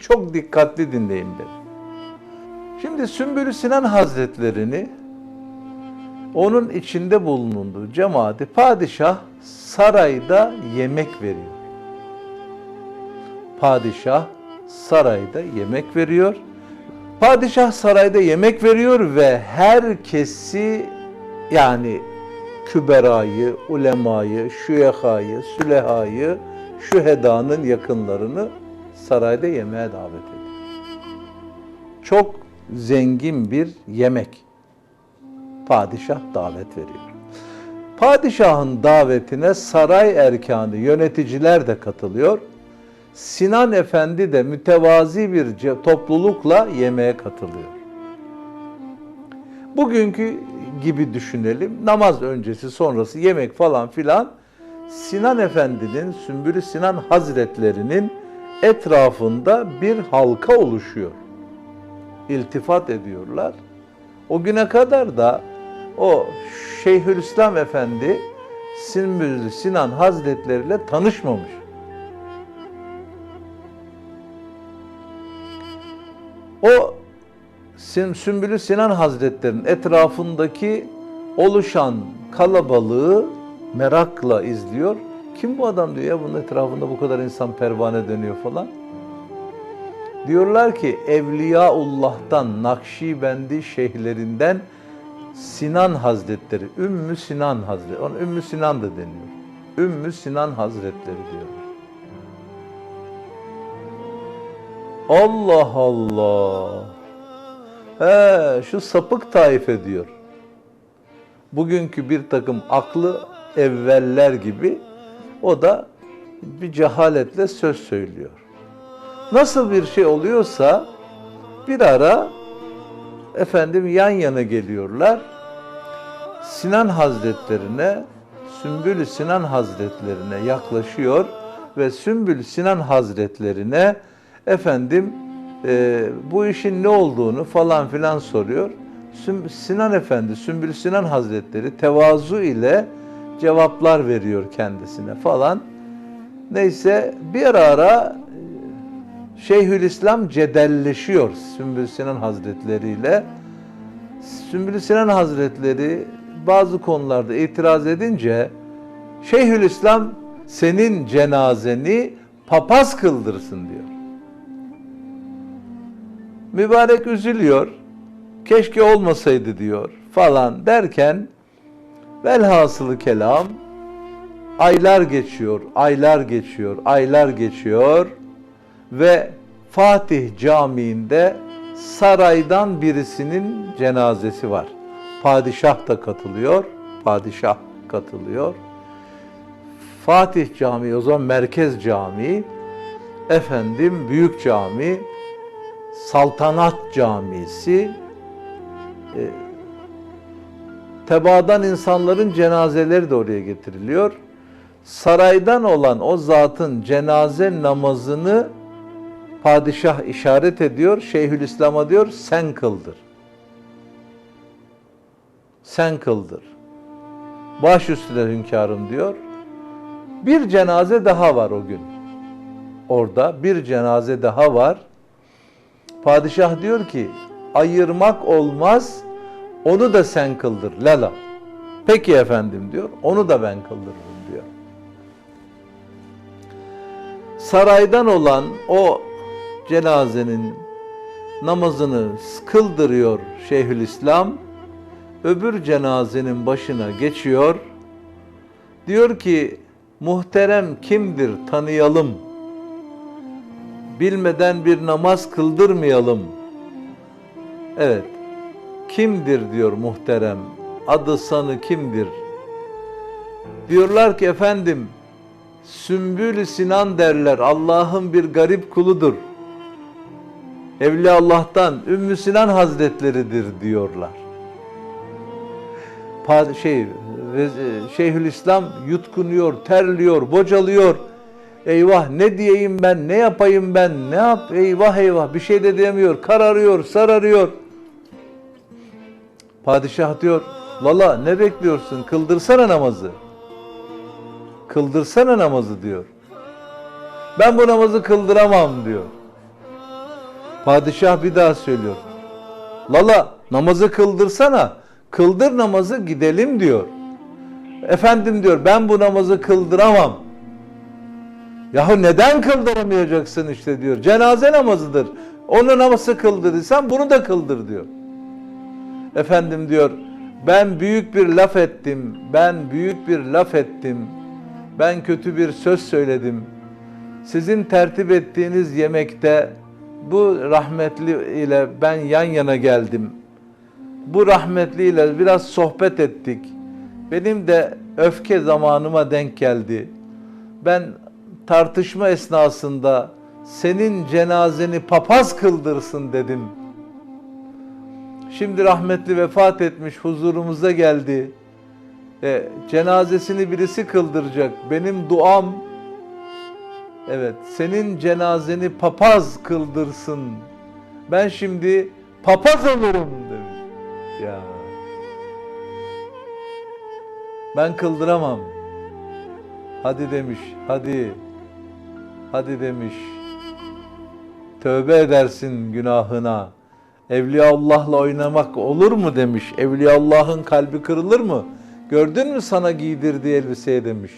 Çok dikkatli dinleyin beni. Şimdi Sümbülü Sinan Hazretlerini onun içinde bulunduğu cemaati padişah sarayda yemek veriyor. Padişah sarayda yemek veriyor. Padişah sarayda yemek veriyor ve herkesi yani küberayı, ulemayı, şüyehayı, sülehayı, şühedanın yakınlarını sarayda yemeğe davet ediyor. Çok zengin bir yemek. Padişah davet veriyor. Padişahın davetine saray erkanı, yöneticiler de katılıyor. Sinan Efendi de mütevazi bir toplulukla yemeğe katılıyor. Bugünkü gibi düşünelim. Namaz öncesi sonrası yemek falan filan. Sinan Efendi'nin, Sümbülü Sinan Hazretlerinin etrafında bir halka oluşuyor. İltifat ediyorlar. O güne kadar da o Şeyhülislam Efendi Sümbülü Sinan Hazretleri ile tanışmamış. O Sümbülü Sinan Hazretleri'nin etrafındaki oluşan kalabalığı merakla izliyor. Kim bu adam diyor ya bunun etrafında bu kadar insan pervane dönüyor falan. Diyorlar ki Evliyaullah'tan, Nakşibendi şeyhlerinden Sinan Hazretleri, Ümmü Sinan Hazretleri, ona Ümmü Sinan da deniyor. Ümmü Sinan Hazretleri diyorlar. Allah Allah. He, şu sapık taife diyor. Bugünkü bir takım aklı evveller gibi o da bir cehaletle söz söylüyor. Nasıl bir şey oluyorsa bir ara efendim yan yana geliyorlar. Sinan Hazretlerine, Sümbül Sinan Hazretlerine yaklaşıyor ve Sümbül Sinan Hazretlerine efendim e, bu işin ne olduğunu falan filan soruyor. Sinan Efendi, Sümbül Sinan Hazretleri tevazu ile cevaplar veriyor kendisine falan. Neyse bir ara e, Şeyhülislam cedelleşiyor Sümbül Sinan Hazretleri ile. Sümbül Sinan Hazretleri bazı konularda itiraz edince Şeyhülislam senin cenazeni papaz kıldırsın diyor. Mübarek üzülüyor. Keşke olmasaydı diyor falan derken velhasılı kelam aylar geçiyor, aylar geçiyor, aylar geçiyor ve Fatih Camii'nde saraydan birisinin cenazesi var. Padişah da katılıyor, padişah katılıyor. Fatih Camii o zaman Merkez Camii, efendim Büyük Cami, Saltanat Camisi, e, tebaadan insanların cenazeleri de oraya getiriliyor. Saraydan olan o zatın cenaze namazını padişah işaret ediyor. Şeyhülislam'a diyor sen kıldır. Sen kıldır. Baş üstüne hünkârım diyor. Bir cenaze daha var o gün. Orada bir cenaze daha var. Padişah diyor ki ayırmak olmaz onu da sen kıldır lala. Peki efendim diyor onu da ben kıldırırım diyor. Saraydan olan o cenazenin namazını kıldırıyor Şeyhülislam. Öbür cenazenin başına geçiyor. Diyor ki muhterem kimdir tanıyalım. Bilmeden bir namaz kıldırmayalım. Evet. Kimdir diyor muhterem. Adı sanı kimdir? Diyorlar ki efendim Sümbül Sinan derler. Allah'ın bir garip kuludur. Evliya Allah'tan Ümmü Sinan Hazretleridir diyorlar. Pa- şey ve- Şeyhülislam yutkunuyor, terliyor, bocalıyor. Eyvah ne diyeyim ben, ne yapayım ben, ne yap? Eyvah eyvah bir şey de diyemiyor. Kararıyor, sararıyor. Padişah diyor, lala ne bekliyorsun? Kıldırsana namazı. Kıldırsana namazı diyor. Ben bu namazı kıldıramam diyor. Padişah bir daha söylüyor. Lala namazı kıldırsana. Kıldır namazı gidelim diyor. Efendim diyor ben bu namazı kıldıramam. Yahu neden kıldıramayacaksın işte diyor. Cenaze namazıdır. Onu namazı kıldırırsan bunu da kıldır diyor. Efendim diyor ben büyük bir laf ettim. Ben büyük bir laf ettim. Ben kötü bir söz söyledim. Sizin tertip ettiğiniz yemekte bu rahmetli ile ben yan yana geldim. Bu rahmetli ile biraz sohbet ettik. Benim de öfke zamanıma denk geldi. Ben tartışma esnasında senin cenazeni papaz kıldırsın dedim. Şimdi rahmetli vefat etmiş huzurumuza geldi. E, cenazesini birisi kıldıracak. Benim duam evet senin cenazeni papaz kıldırsın. Ben şimdi papaz olurum demiş. Ya. Ben kıldıramam. Hadi demiş. Hadi. Hadi demiş. Tövbe edersin günahına. Evliyaullah'la oynamak olur mu demiş. Evliyaullah'ın kalbi kırılır mı? Gördün mü sana giydirdiği elbiseye demiş.